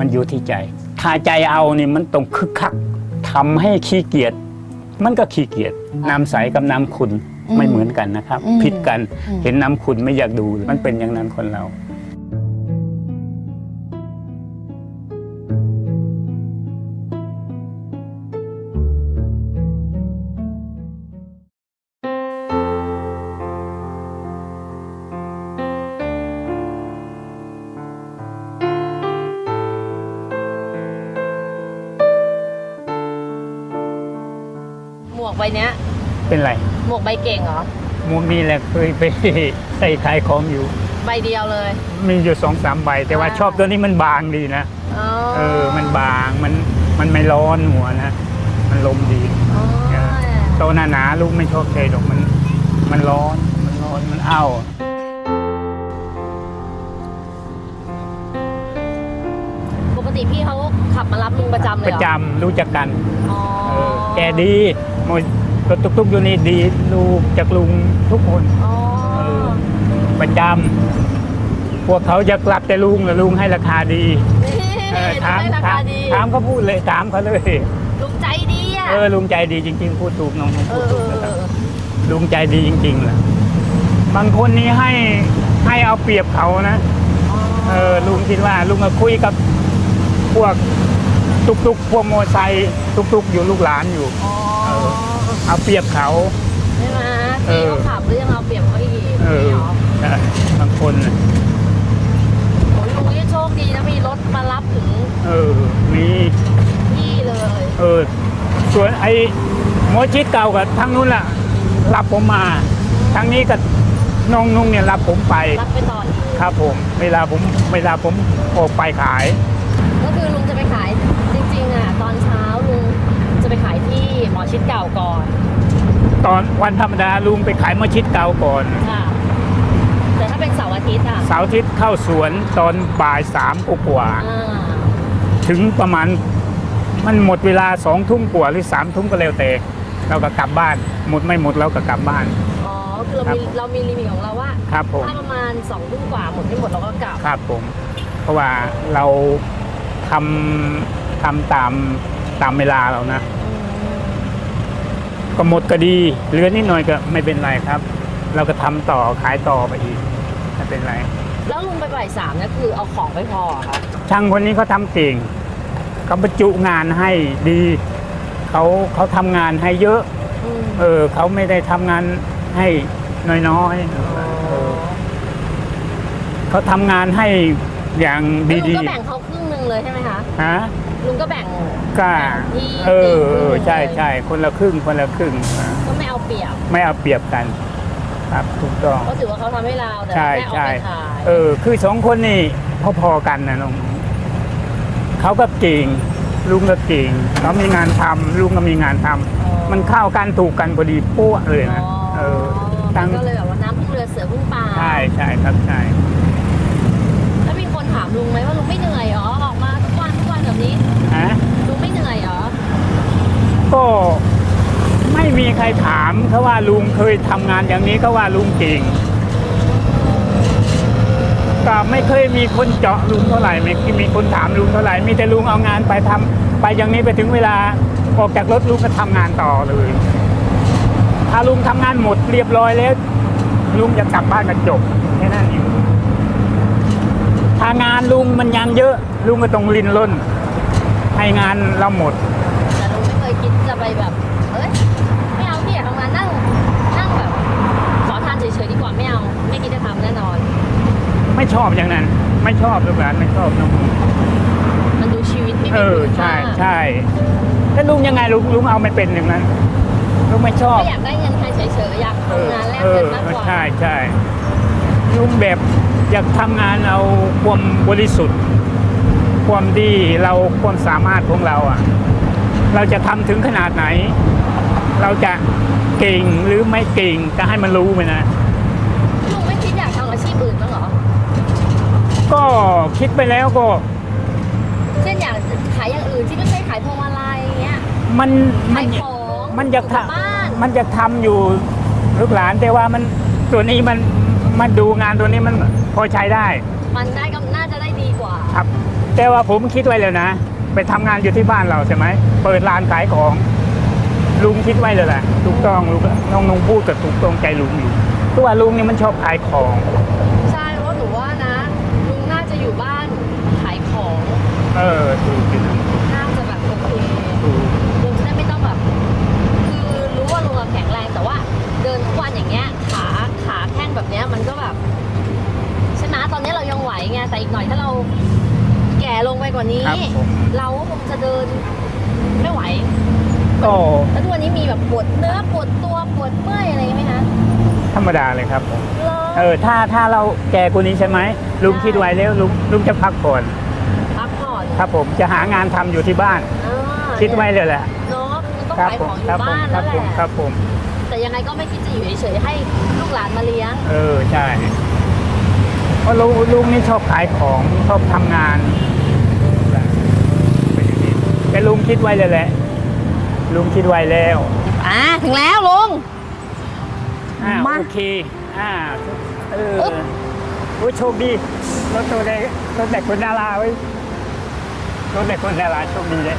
มันอยู่ที่ใจ ถ้าใจเอานี่มันต้องคึกคักทำให้ขี้เกียจมันก็ขี้เกียจน้ำใสกับน้ำขุนอืมไม่เหมือนกันนะครับอืมผิดกันอืมเห็นน้ำขุนไม่อยากดูมันเป็นอย่างนั้นคนเรา ใบเนี้ย เป็นไร หมวกใบเก่งเหรอ มุมนี้แหละเคยไป ใส่ขายของอยู่ ใบเดียวเลย มีอยู่สองสามใบ แต่ว่าอ่า ชอบตัวนี้มันบางดีนะ อ๋อเออ มันบาง มัน มันไม่ร้อนหัวนะ มันลมดีอ๋อโตหนาหนาๆลูกไม่ชอบใช้ดอก มัน มันร้อน มันร้อน มันอ้าวปกติพี่เขาขับมารับลุงประจำเลปยระเหรอจำรู้จักกัน อ๋อเออ แกดีโมยรถตุกๆอยู่นี่ดีลูกจากลุงทุกคนอ๋อเออประจำพวกเขาจะกลับแต่ลุงแล้วลุงให้ราคาดีนี่เออถามได้ราถาคามดี ถามเขาพูดเลยถามเขาเลย ลุงใจดีอะเออลุงใจดีจริง ๆ พูดถูกน้องเอพูดอถูกนะครับลุงใจดีจริงๆแหละบางคนนี่ให้ให้เอาเปรียบเขานะ เออลุงคิดว่าลุงก็คุยกับพวก ตุกตุกๆพวกโมอไซค์ตุกตุกๆอยู่ลูกหลานอยู่ อ๋อเออเอาเปรียบเขา ใช่ไหมเอพี่อ เขาขับหรือยังเอาเปรียบเขาอีกเออนี่เหรอใช่บางคนน่ะโอ้ยลุงนี่โชคดีนะมีรถมารับถึงเออมีที่เลยเออส่วนไอ้หมอชิดเก่ากับทางนู้นล่ะ รับผมมาทางนี้กับน้องนุ่งเนี่ยรับผมไป รับไปต่ออีกครับผม เวลาผมเวลาผมออกไปขาย ก็คือลุงจะไปขายจริงๆอะตอนเช้าลุงจะไปขาย ที่หมอชิดเก่าก่อนตอนวันธรรมดาลุงไปขายหมอชิดเก่าก่อน ค่ะแต่ถ้าเป็นเสาร์อาทิตย์อะเสาร์อาทิตย์เข้าสวนตอนบ่ายสามกว่าอ่าๆถึงประมาณมันหมดเวลาสองทุ่มกว่าหรือสามทุ่มก็แล้วแต่เราก็กลับบ้าน หมดไม่หมดเราก็กลับบ้าน อ๋อคือเรามีครับเรามีลิมิตของเราว่าครับผม ถ้าประมาณสองทุ่มกว่าหมดไม่หมดเราก็กลับครับผม เพราะว่าเราทำทำตามตามเวลาเรานะ ก็หมดก็ดีเหลือนิดหน่อยก็ไม่เป็นไรครับ เราก็ทำต่อขายต่อไปอีกไม่เป็นไร แล้วลุงไปบ่ายสามเนี่ยคือเอาของไปพอเหรอคะช่างคนนี้เขาทำเก่งเขาบรรจุงานให้ดีเขาเขาทำงานให้เยอะอืมเออเขาไม่ได้ทำงานให้น้อยๆเออเขาทำงานให้อย่างแล้วลุงดีก็แบ่งเขาครึ่งหนึ่งเลยใช่ไหมคะๆฮะลุงก็แบ่ง ก็ที่เออเออที่ใช่ใช่คนละครึ่งคนละครึ่งอะก็ไม่เอาเปรียบ ไม่เอาเปรียบกัน ครับถูกต้องเขาถือว่าเขาทำให้เราแต่ใช่แค่เอาใช่ไปขายเออ คือสองคนนี่พอๆกันนะน้องเขาก็เก่งลุงก็เก่งเขามีงานทำลุงก็มีงานทำอ๋อมันเข้ากันถูกกันพอดีปุ๊เลยนะอ๋อเออมัตั้นงก็เลยแบบว่าน้ำพึ่งเรือเสือพึ่งป่าใช่ใช่ครับใช่ ก็ไม่มีใครถามเขาว่าลุงเคยทำงานอย่างนี้เขาว่าลุงเก่งก็ไม่เคยมีคนเจาะลุงเท่าไหร่ไม่มีคนถามลุงเท่าไหร่มีแต่ลุงเอางานไปทำไปอย่างนี้ไปถึงเวลาออกจากรถลุงก็ทำงานต่อเลย ถ้าลุงทำงานหมดเรียบร้อยแล้ว ลุงจะกลับบ้านก็จบแค่นั้นเองถ้างานลุงมันยังเยอะ ลุงก็ต้องลินล่นให้งานเราหมด ไปแบบเอ้ยไม่เอาพี่อยากทำงานนั่งนั่งแบบ ขอทานเฉยๆดีกว่าไม่เอาไม่คิดจะทำแน่นอน ไม่ชอบอย่างนั้น ไม่ชอบลูกหลานไม่ชอบน้องมันดูชีวิตไม่มีเออคุณใช่ค่าใช่ถ้าลุงยังไงลุงลุงเอาไม่เป็นอย่างนั้นลุงไม่ชอบก็อยากได้เงินใครเฉยๆอยากเออทำงานแลกเอเงิอนมากกว่า ใช่ใช่ลุงแบบอยากทำงานเอาความบริสุทธิ์ ความดีเราความสามารถของเราอะ เราจะทำถึงขนาดไหน เราจะเก่งหรือไม่เก่งก็ให้มันรู้ไปนะลุงไม่คิดอยากทำอาชีพอื่นบ้างเหรอ ก็คิดไปแล้วก็ เช่นอยากขายอย่างอื่นที่ไม่ใช่ขายพวงมาลัยอย่างเงี้ย มันมัขานยของมันอยากอยู่ทบ้านำมันจะทำอยู่ลูกหลานแต่ว่ามันตัวนี้มันมาดูงานตัวนี้มันพอใช้ได้ มันได้ก็น่าจะได้ดีกว่า ครับ แต่ว่าผมคิดไว้เลยนะ ไปทำงานอยู่ที่บ้านเราใช่ไหมเปิดร้านขายของลุงคิดไว้เลยแหละถูกต้องลุงน้องนงพูดกับถูกตรงใจลุงอยู่คือว่าลุงนี่มันชอบขายของใช่เพราะหนูว่านะลุงน่าจะอยู่บ้านขายของเออถูกอยู่นะน่าจะแบบโอเคถูกลุงจะได้ไม่ต้องแบบคือรู้ว่าลุงอะแข็งแรงแต่ว่า เดินทุกวันอย่างเงี้ยขาขาแข้งแบบเนี้ยมันก็แบบใช่ไหมตอนนี้เรายังไหวไงแต่อีกหน่อยถ้าเราแก่ ลงไปกว่านี้ ครับผม เราก็คงจะเดินไม่ไหว ก็แล้วทุกวันนี้มีแบบปวดเนื้อปวดตัวปวดเมื่อยอะไรไหมคะธรรมดาเลยครับผมเหรอ เออถ้าถ้าเราแก่กว่านี้ใช่ไหมลุงคิดไว้แล้วลุงลุงจะพักผ่อนพักผ่อนครับผมจะหางานทำอยู่ที่บ้าน อ่าคิดไว้เลยแหละเนาะมันต้องครัขายผขมองอครัยู่ผมบ้านคแล้รัวบแหผมละครับผมแต่ยังไงก็ไม่คิดจะอยู่เฉยๆให้ลูกหลานมาเลี้ยง เออใช่เพราะลุงลุงนี่ชอบขายของชอบทำงานเป็นอย่างนี้ แต่ลุงคิดไว้เลยแหละ ลุงคิดไว้แล้วอ่าถึงแล้วลุง อ่ามา โอเคอ่าเอออึ๊บโอ้ยโชคดีรถตัวเด็กรถเด็กคนดาราเว้ยรถเด็กคนดาราโชคดีเลย